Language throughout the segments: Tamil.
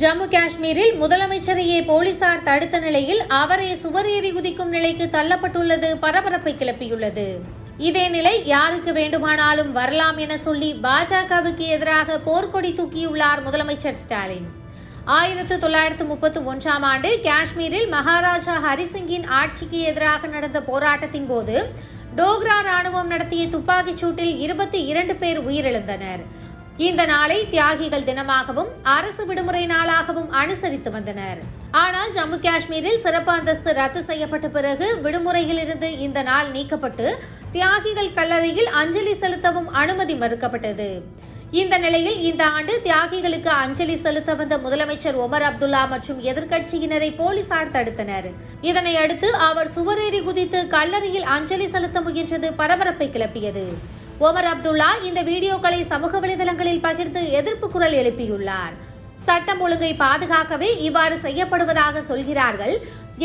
ஜம்மு காஷ்மீரில் முதலமைச்சரையே போலீசார் தடுத்த நிலையில் அவரே ஏறி குதிக்கும் நிலைக்கு தள்ளப்பட்டுள்ளது பரபரப்பை கிளப்பியுள்ளது. இதே நிலை யாருக்கு வேண்டுமானாலும் வரலாம் என சொல்லி பாஜகவுக்கு எதிராக போர்க்கொடி தூக்கியுள்ளார் முதலமைச்சர் ஸ்டாலின். ஆயிரத்து தொள்ளாயிரத்து முப்பத்து ஒன்றாம் ஆண்டு காஷ்மீரில் மகாராஜா ஹரிசிங்கின் ஆட்சிக்கு எதிராக நடந்த போராட்டத்தின் போது டோக்ரா ராணுவம் நடத்திய துப்பாக்கிச் சூட்டில் இருபத்தி இரண்டு பேர் உயிரிழந்தனர். இந்த நாளை தியாகிகள் தினமாகவும் அரசு விடுமுறை நாளாகவும் அனுசரித்து வந்தனர். ஆனால் ஜம்மு காஷ்மீரில் சிறப்பு அந்தஸ்து ரத்து செய்யப்பட்ட பிறகு விடுமுறையிலிருந்து இந்த நாள் நீக்கப்பட்டு தியாகிகள் கல்லறையில் அஞ்சலி செலுத்தவும் அனுமதி மறுக்கப்பட்டது. இந்த நிலையில் இந்த ஆண்டு தியாகிகளுக்கு அஞ்சலி செலுத்த வந்த முதலமைச்சர் ஒமர் அப்துல்லா மற்றும் எதிர்க்கட்சியினரை போலீசார் தடுத்தனர். இதனை அடுத்து அவர் சுவரேறி குதித்து கல்லறையில் அஞ்சலி செலுத்த முயன்றது பரபரப்பை கிளப்பியது. ஓமர் அப்துல்லா இந்த வீடியோக்களை சமூக வலைதளங்களில் பகிர்ந்து எதிர்ப்பு குரல் எழுப்பியுள்ளார். சட்டம் ஒழுங்கை பாதுகாக்கவே இவ்வாறு செய்யப்படுவதாக சொல்கிறார்கள்.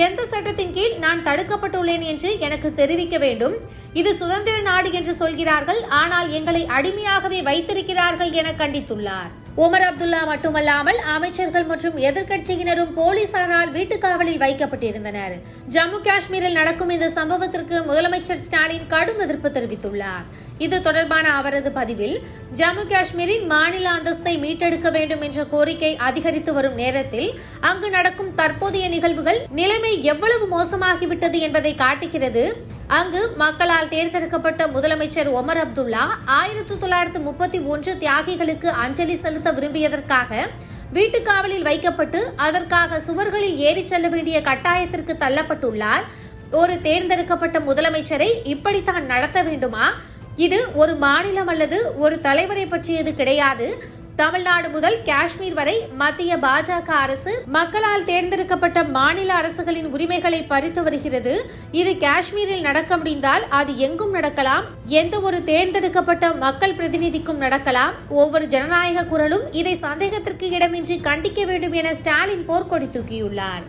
எந்த சட்டத்தின் கீழ் நான் தடுக்கப்பட்டுள்ளேன் என்று எனக்கு தெரிவிக்க வேண்டும். இது சுதந்திர நாடு என்று சொல்கிறார்கள். ஆனால் எங்களை அடிமையாகவே வைத்திருக்கிறார்கள் என கண்டித்துள்ளார். உமர் அப்துல்லா மட்டுமல்லாமல் அமைச்சர்கள் மற்றும் எதிர்க்கட்சியினரும் போலீசாரால் வீட்டுக்காவலில் வைக்கப்பட்டிருந்தனர். ஜம்மு காஷ்மீரில் நடக்கும் இந்த சம்பவத்திற்கு முதலமைச்சர் ஸ்டாலின் கடும் எதிர்ப்பு தெரிவித்துள்ளார். இது தொடர்பான அவரது பதிவில் ஜம்மு காஷ்மீரின் மாநில அந்தஸ்தை மீட்டெடுக்க வேண்டும் என்ற கோரிக்கை அதிகரித்து வரும் நேரத்தில் அங்கு நடக்கும் தற்போதைய நிகழ்வுகள் நிலைமை எவ்வளவு மோசமாகிவிட்டது என்பதை காட்டுகிறது. அங்கு மக்களால் தேர்ந்தெடுக்கப்பட்ட முதலமைச்சர் ஒமர் அப்துல்லா ஆயிரத்தி தொள்ளாயிரத்து முப்பத்தி ஒன்று தியாகிகளுக்கு அஞ்சலி செலுத்த விரும்பியதற்காக வீட்டுக்காவலில் வைக்கப்பட்டு அதற்காக சுவர்களில் ஏறி செல்ல வேண்டிய கட்டாயத்திற்கு தள்ளப்பட்டுள்ளார். ஒரு தேர்ந்தெடுக்கப்பட்ட முதலமைச்சரை இப்படித்தான் நடத்த வேண்டுமா? இது ஒரு மாநிலம் அல்லது ஒரு தலைவரை பற்றியது கிடையாது. தமிழ்நாடு முதல் காஷ்மீர் வரை மத்திய பாஜக அரசு மக்களால் தேர்ந்தெடுக்கப்பட்ட மாநில அரசுகளின் உரிமைகளை பறித்து வருகிறது. இது காஷ்மீரில் நடக்க முடிந்தால் அது எங்கும் நடக்கலாம். எந்த ஒரு தேர்ந்தெடுக்கப்பட்ட மக்கள் பிரதிநிதிக்கும் நடக்கலாம். ஒவ்வொரு ஜனநாயக குரலும் இதை சந்தேகத்திற்கு இடமின்றி கண்டிக்க வேண்டும் என ஸ்டாலின் போர்க்கொடி தூக்கியுள்ளார்.